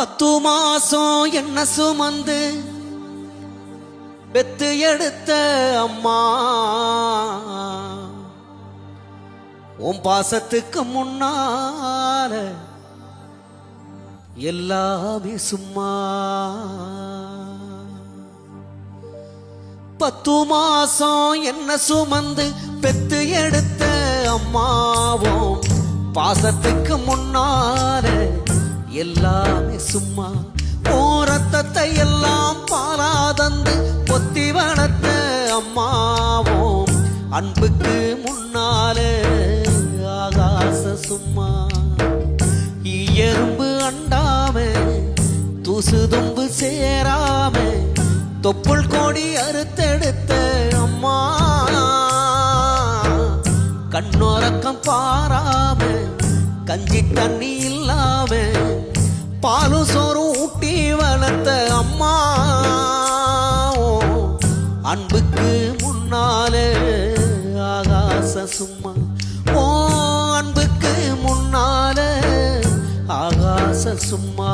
பத்து மாசம் என்ன சுமந்து பெத்து எடுத்த அம்மா. உன் பாசத்துக்கு முன்னால எல்லாமே சும்மா. பத்து மாசம் என்ன சுமந்து பெத்து எடுத்த அம்மாவும் பாசத்துக்கு முன்னால எல்லாமே சும்மா. போரத்தத்தை எல்லாம் பாராதந்து பொத்தி வளர்த்த அம்மாவோம் அன்புக்கு முன்னாலே ஆகாச சும்மா. எறும்பு அண்டாம தூசு தும்பு சேராம தொப்புள் கோடி அறுத்தெடுத்த அம்மா. கண்ணோரக்கம் பாராம கஞ்சி தண்ணி அம்மாவே. பாலும் சோறும் ஊட்டி வளர்த்த அம்மா அன்புக்கு முன்னாலே ஆகாச சும்மா. ஓ அன்புக்கு முன்னாலே ஆகாச சும்மா.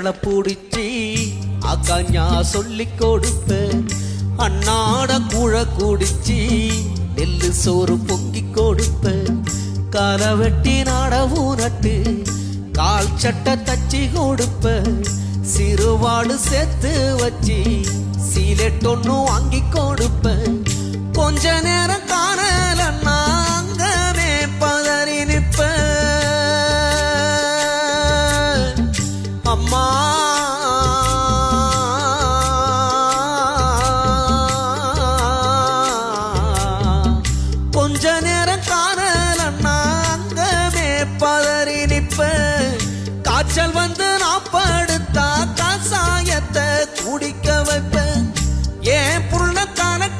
விரல பூடிச்சி அக்கா சொல்லி கொடுப்ப. அண்ணாட கூழ குடிச்சி நெல்லு சோறு பொங்கி கொடுப்ப. கால வெட்டி நாட ஊரட்டு கால் சட்டை தச்சி கொடுப்ப. சிறுவாடு சேர்த்து வச்சு சீலெட் ஒன்னும் வாங்கி கொடுப்ப. கொஞ்ச நேரம் காண குடிக்க வைப்ப. ஏன் புள்ள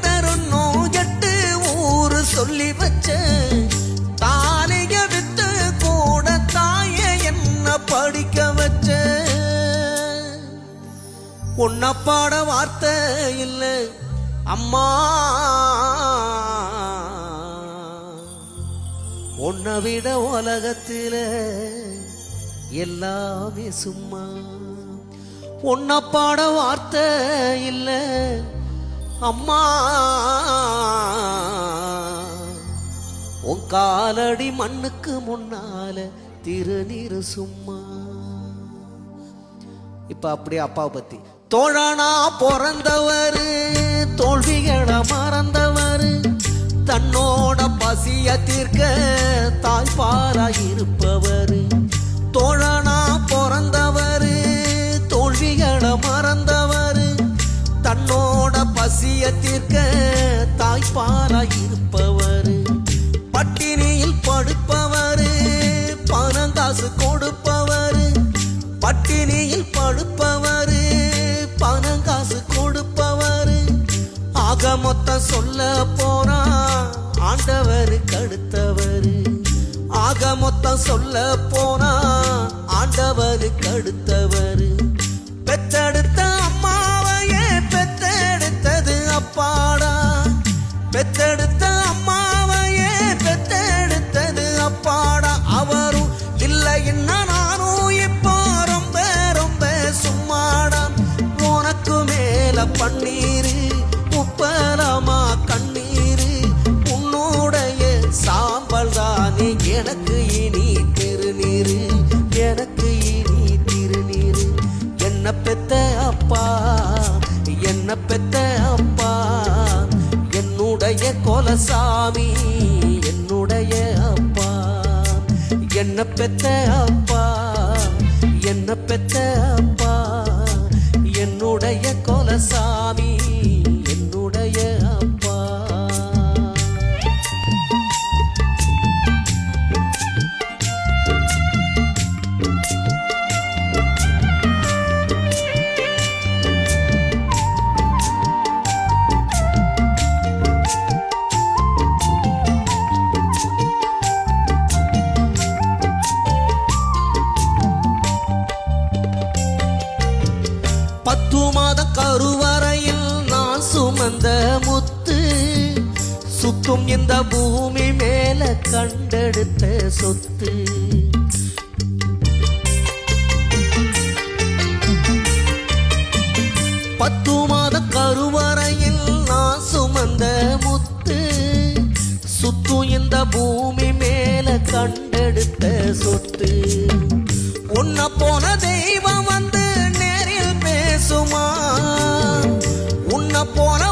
தரும் எட்டு ஊரு சொல்லி வச்சேன் தாலிக வித்து கூட தாய என்ன படிக்க வச்ச. உன்னை பாட வார்த்தை இல்லை அம்மா. உன்னை விட உலகத்தில் எல்லாமே சும்மா. உன்னை பாட வார்த்தை இல்லை. அம்மா உன் காலடி மண்ணுக்கு முன்னால திருநீர் சும்மா. இப்ப அப்படியே அப்பாவை பத்தி. தோழனா பிறந்தவர் தோல்விகளை மறந்தவர் தன்னோட பசிய தீர்க்க தாய்ப்பாராய் இருப்பவர். தாய்ப்பாராய் இருப்பவர் பட்டினியில் படுப்பவர். பணங்காசு கொடுப்பவர். பட்டினியில் படுப்பவர். பணங்காசு கொடுப்பவர். ஆக மொத்தம் சொல்ல போனா ஆண்டவர் அடுத்தவர் ஆக மொத்தம் சொல்ல போனா ஆண்டவர் அடுத்தவர் பெற்றெடுத்த மேல உப்பரமா கண்ணீர் உன்னுடைய சாம்பல் தானே எனக்கு இனி திருநீர் எனக்கு இனி திருநீர். என்ன பெத்த அப்பா என்ன பெத்த அப்பா என்னுடைய கொலசாமி என்னுடைய அப்பா. என்ன பெத்த அப்பா என்ன பெத்த இந்த பூமி மேல கண்டெடுத்த சொத்து. பத்து மாத கருவறையில் நான் சுமந்த முத்து சுத்து இந்த பூமி மேல கண்டெடுத்த சொத்து. உன்ன போன தெய்வம் வந்து நேரில் பேசுமா? உன்ன போன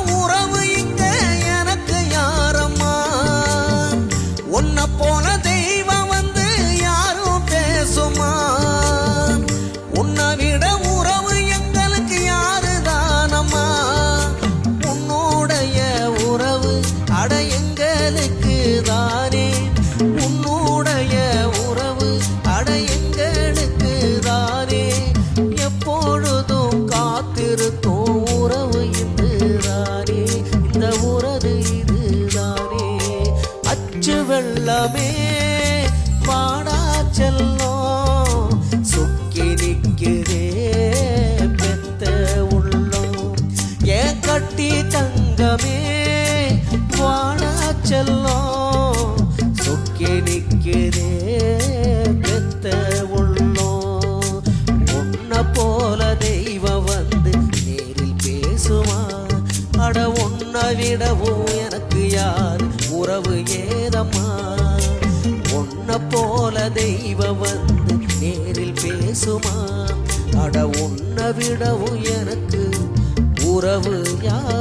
போதுமா அட உன்னை விடவும் எனக்கு உறவு யார்